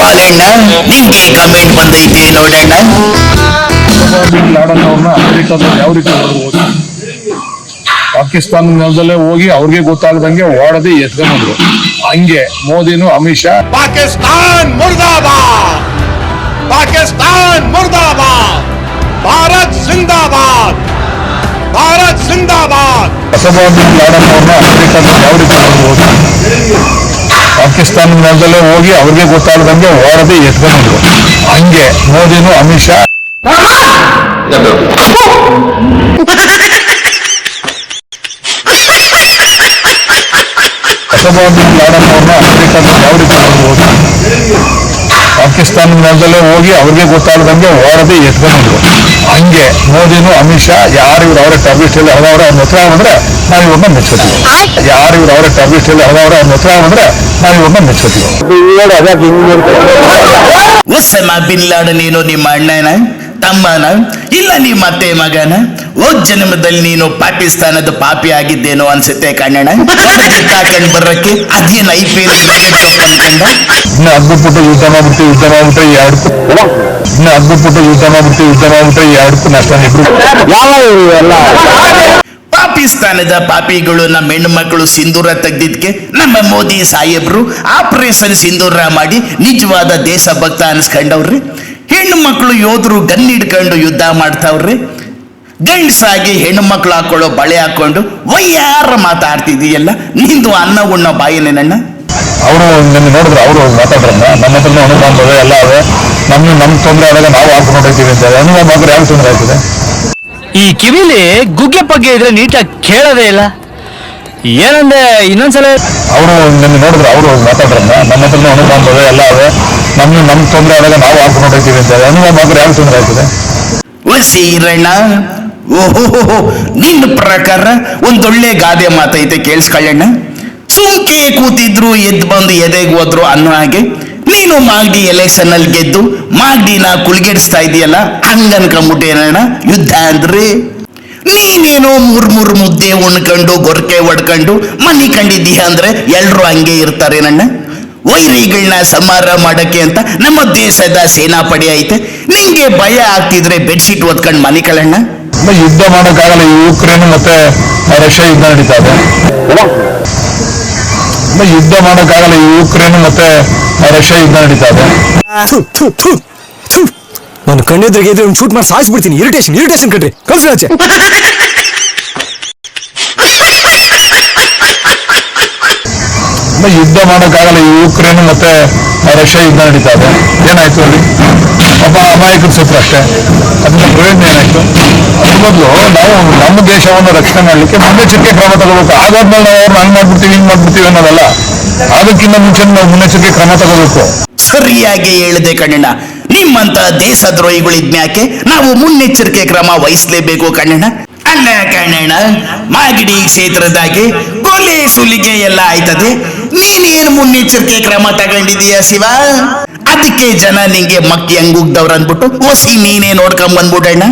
ಬಾಲಣ್ಣ ನಿಮ್ಗೆ ಕಮೆಂಟ್ ಬಂದೈತೆ ನೋಡಣ್ಣ ಅವ್ರನ್ನ ಅಮೆರಿಕಾದಲ್ಲಿ ಹೋಗಿ ಅವ್ರಿಗೆ ಗೊತ್ತಾಗದಂಗೆ ಓಡದೆ ಎತ್ಕೊಂಡ್ರು. ಹಂಗೆ ಮೋದಿನು ಅಮಿತ್ ಶಾ. ಪಾಕಿಸ್ತಾನ್ ಮುರ್ದಾಬಾದ್! ಪಾಕಿಸ್ತಾನ್ ಮುರ್ದಾಬಾದ್! ಭಾರತ್ ಜಿಂದಾಬಾದ್ ಭಾರತ್ ಜಿಂದಾಬಾದ್ ಹೊಸಬಾಬ್ ಯಾವ ರೀತಿ ಬರ್ಬೋದು ಪಾಕಿಸ್ತಾನ ನೆಲದಲ್ಲೇ ಹೋಗಿ ಅವ್ರಿಗೆ ಗೊತ್ತಾಗದಂಗೆ ಹೊರದೇ ಎತ್ಕೊಂಡ್ರು ಹಂಗೆ ಮೋದಿನು ಅಮಿತ್ ಶಾ ಹೊಸಬ ಬಿನ್ ಲಾಡನ್ ನೆಲದಲ್ಲೇ ಹೋಗಿ ಅವ್ರಿಗೆ ಗೊತ್ತಾಗದಂಗೆ ಓಡದೆ ಎತ್ಕೊಂಡ್ರು ಹಂಗೆ ಮೋದಿನು ಅಮಿತ್ ಶಾ ಯಾರು ಇವ್ರು ಅವರೇ ಟರ್ಬಿಸ್ಟ್ ಎಲ್ಲ ಹೊದವ್ರೆ ಅವ್ರನ್ನ ಹತ್ರ ಬಂದ್ರೆ ನಾವು ಇವ್ರನ್ನ ಮೆಚ್ಕೋತೀವಿ. ಯಾರು ಇವ್ರು ಅವರೇ ಟರ್ಬಿಸ್ಟ್ ಎಲ್ಲ ಹೊದವ್ರೆ ಅವ್ರನ್ನ ಹತ್ರ ನಾವು ಮೆಚ್ಕೋತೀವಿ ನೀನು ನಿಮ್ಮ ಅಣ್ಣನ ತಮ್ಮನ ಇಲ್ಲ ನಿಮ್ಮ ಅತ್ತೆ ಮಗನ? ಓ ಜನ್ಮದಲ್ಲಿ ನೀನು ಪಾಕಿಸ್ತಾನದ ಪಾಪಿ ಆಗಿದ್ದೇನೋ ಅನ್ಸುತ್ತೆ ಕಣ್ಣಣ್ಣ? ಕಿತ್ತಾಕೊಂಡ್ ಬರಕ್ಕೆ ಅದೇನ್ ಐ ಪಿ ಎಲ್ ಅನ್ಕೊಂಡ ಇನ್ನು ಅದ್ಬಿಟ್ಬಿಟ್ಟು ಯುದ್ಧ ಮಾಡ್ಬಿಟ್ಟು ಯುದ್ಧ ಮಾಡ್ಬಿಟ್ಟು ಈ ಎರಡಕ್ಕೂ ಇನ್ನು ಅದ್ಬಿಟ್ಬಿಟ್ಟು ಯುದ್ಧ ಮಾಡ್ಬಿಟ್ಟು ಯುದ್ಧ ಮಾಡ್ಬಿಟ್ಟು ಈ ಎರಡಕ್ಕೂ ನಷ್ಟ ಇಬ್ರು ಪಾಕಿಸ್ತಾನದ ಪಾಪಿಗಳು ನಮ್ಮ ಹೆಣ್ಣು ಮಕ್ಕಳು ಸಿಂಧೂರ ತೆಗ್ದಿದ್ಕೆ ನಮ್ಮ ಮೋದಿ ಸಾಹೇಬ್ರು ಆಪರೇಷನ್ ಸಿಂಧೂರ ಮಾಡಿ ನಿಜವಾದ ದೇಶಭಕ್ತ ಅನ್ಸ್ಕೊಂಡವ್ರಿ ಹೆಣ್ಣು ಮಕ್ಕಳು ಯೋಧರು ಗನ್ ಹಿಡ್ಕೊಂಡು ಯುದ್ಧ ಮಾಡ್ತಾವ್ರಿ ಗಂಡಸಾಗಿ ಹೆಣ್ಣು ಮಕ್ಕಳು ಹಾಕೊಳ್ಳೋ ಬಳೆ ಹಾಕೊಂಡು ವಯ್ಯಾರ ಮಾತಾಡ್ತಿದೀಯಲ್ಲ. ನಿಂದು ಅನ್ನ, ಉಣ್ಣೋ, ಬಾಯಿನೇ ನನ್ನ ಅವರು ನಿನ್ನೆ ನೋಡಿದ್ರೆ, ಅವರು ಮಾತಾಡ್ರಲ್ಲ ನಮ್ಮ ಹತ್ರ ಅನುಭವ ಎಲ್ಲ ನಮ್ಮ ನಮ್ಮ ತೊಂದರೆ ಆದಾಗ ನಾವು ಹಾಕೊಂಡು ಹೋಗ್ತೀವಿ ಅಂತ ಅನುಭವ ಯಾವ ತೊಂದರೆ ಆಗ್ತದೆ? ಈ ಕಿವಿಲಿ ಗುಗ್ಗೆ ಪಗ್ಗೆ ಇದ್ರೆ ನೀಟಾಗಿ ಕೇಳೋದೇ ಇಲ್ಲ. ಏನಂದೆ ಇನ್ನೊಂದ್ಸಲ ಅವರು ನಿನ್ನೆ ನೋಡಿದ್ರು ಅವರು ಮಾತಾಡ್ರನ್ನ ನಮ್ಮ ಹತ್ರ ಅನುಭವ ಎಲ್ಲ ಅವೆ ನಮ್ಮ ನಮ್ ತೊಂದರೆ ಆದಾಗ ನಾವು ಹಾಕೊಂಡು ಹೊರಟಿದ್ದೀವಿ ಅಂತ ಅನುಭವ ಮಾತ್ರ ಯಾವ ತೊಂದರೆ ಆಗ್ತದೆ? ಸೀರಣ್ಣ ಓಹೋ ನಿನ್ನ ಪ್ರಕಾರ ಒಂದೊಳ್ಳೆ ಗಾದೆ ಮಾತೈತೆ ಕೇಳಿಸ್ಕೊಳ್ಳಣ್ಣ ಸುಮ್ಕೆ ಕೂತಿದ್ರು ಎದ್ದು ಬಂದು ಎದೆಗೆ ಹೋದ್ರು ಅನ್ನೋ ಹಾಗೆ. ನೀನು ಮಾಗಡಿ ಎಲೆಕ್ಷನ್ ಅಲ್ಲಿ ಗೆದ್ದು ಮಾಗಡಿನ ಕುಲ್ಗೆಡಿಸ್ತಾ ಇದೆಯಲ್ಲ ಅನ್ಕೊಂಬಿಟ್ಟೇನಣ್ಣ ಯುದ್ಧ ಅಂದ್ರಿ? ನೀನೇನೋ ಮೂರ್ ಮೂರ್ ಮುದ್ದೆ ಉಣ್ಕೊಂಡು, ಗೊರಕೆ ಒಡ್ಕೊಂಡು ಮನಿ ಕಂಡಿದ್ದೀಯ ಅಂದ್ರೆ ಎಲ್ರು ಹಂಗೆ ಇರ್ತಾರೆ ಏನಣ್ಣ ವೈರಿಗಳನ್ನ ಸಂಹಾರ ಮಾಡಕ್ಕೆ ಅಂತ ನಮ್ಮ ದೇಶದ ಸೇನಾಪಡೆ ಐತೆ. ನಿಂಗೆ ಭಯ ಆಗ್ತಿದ್ರೆ ಬೆಡ್ಶೀಟ್ ಓದ್ಕೊಂಡು ಮನೆ ಕಳಣ್ಣ ಯುದ್ಧ ಮಾಡೋಕ್ಕಾಗಲ್ಲ ಯುಕ್ರೇನ್ ಮತ್ತೆ ರಷ್ಯಾ ಯುದ್ಧ ನಡೀತಾ ಇದೆ. ಯುದ್ಧ ಮಾಡೋಕ್ಕಾಗಲ್ಲ ಯುಕ್ರೇನ್ ಮತ್ತೆ ರಷ್ಯಾ ಯುದ್ಧ ನಡೀತಾ ಇದೆ ನಾನು ಕಣ್ಣೆದ್ರಿಗೆ ಇದ್ರೆ ಒಂದು ಶೂಟ್ ಮಾಡಿ ಸಾಯಿಸ್ಬಿಡ್ತೀನಿ. ಇರಿಟೇಷನ್ ಇರಿಟೇಷನ್ ಕಣ್ರಿ. ಕಳ್ಸಿ ಆಚೆ. ಯುದ್ಧ ಮಾಡೋಕ್ಕಾಗಲ್ಲ ಯುಕ್ರೇನ್ ಮತ್ತೆ ರಷ್ಯಾ ಯುದ್ಧ ನಡೀತಾ ಇದೆ. ಏನಾಯ್ತು ಅಲ್ಲಿ? ಒಬ್ಬ ಅಮಾಯಕರ ಸತ್ರು ಅಷ್ಟೇ. ಅದನ್ನ ಪ್ರಯೋಜನ ಏನಾಯ್ತು? ಅದ್ರ ಮೊದಲು ನಾವು ನಮ್ಮ ದೇಶವನ್ನು ರಕ್ಷಣೆ ಮಾಡಲಿಕ್ಕೆ ಮುನ್ನೆಚ್ಚರಿಕೆ ಕ್ರಮ ತಗೋಬೇಕು. ಆಗಾದ್ಮೇಲೆ ನಾವು ಅವ್ರನ್ನ ಹಂಗ್ ಮಾಡ್ಬಿಡ್ತೀವಿ, ಹಿಂಗ್ ಮಾಡ್ಬಿಡ್ತೀವಿ ಅನ್ನೋದಲ್ಲ. ಅದಕ್ಕಿಂತ ಮುಂಚೆ ನಾವು ಮುನ್ನೆಚ್ಚರಿಕೆ ಕ್ರಮ ತಗೋಬೇಕು. ಸರಿಯಾಗಿ ಹೇಳಿದೆ ಕಣ್ಣಣ್ಣ ನಿಮ್ಮಂತ ದೇಶದ್ರೋಹಿಗಳಿದ್ಮ್ಯಾಕೆ ನಾವು ಮುನ್ನೆಚ್ಚರಿಕೆ ಕ್ರಮ ವಹಿಸಲೇಬೇಕು ಕಣ್ಣಣ್ಣ ಅಲ್ಲ ಕಣ್ಣಣ್ಣ ಮಾಗಡಿ ಕ್ಷೇತ್ರದಾಗೆ ಸುಲಿಗೆ ಎಲ್ಲ ಆಯ್ತದೆ? ನೀನೇನು ಮುನ್ನೆಚ್ಚರಿಕೆ ಕ್ರಮ ತಗೊಂಡಿದೀಯ ಶಿವ? ಅದಕ್ಕೆ ಜನ ನಿಂಗೆ ಮಕ್ಕಿ ಹಂಗುಗ್ದವ್ರು ಅಂದ್ಬಿಟ್ಟು ಹೊಸಿ ನೀನೇ ನೋಡ್ಕೊಂಡ್ ಬಂದ್ಬಿಡಣ್ಣ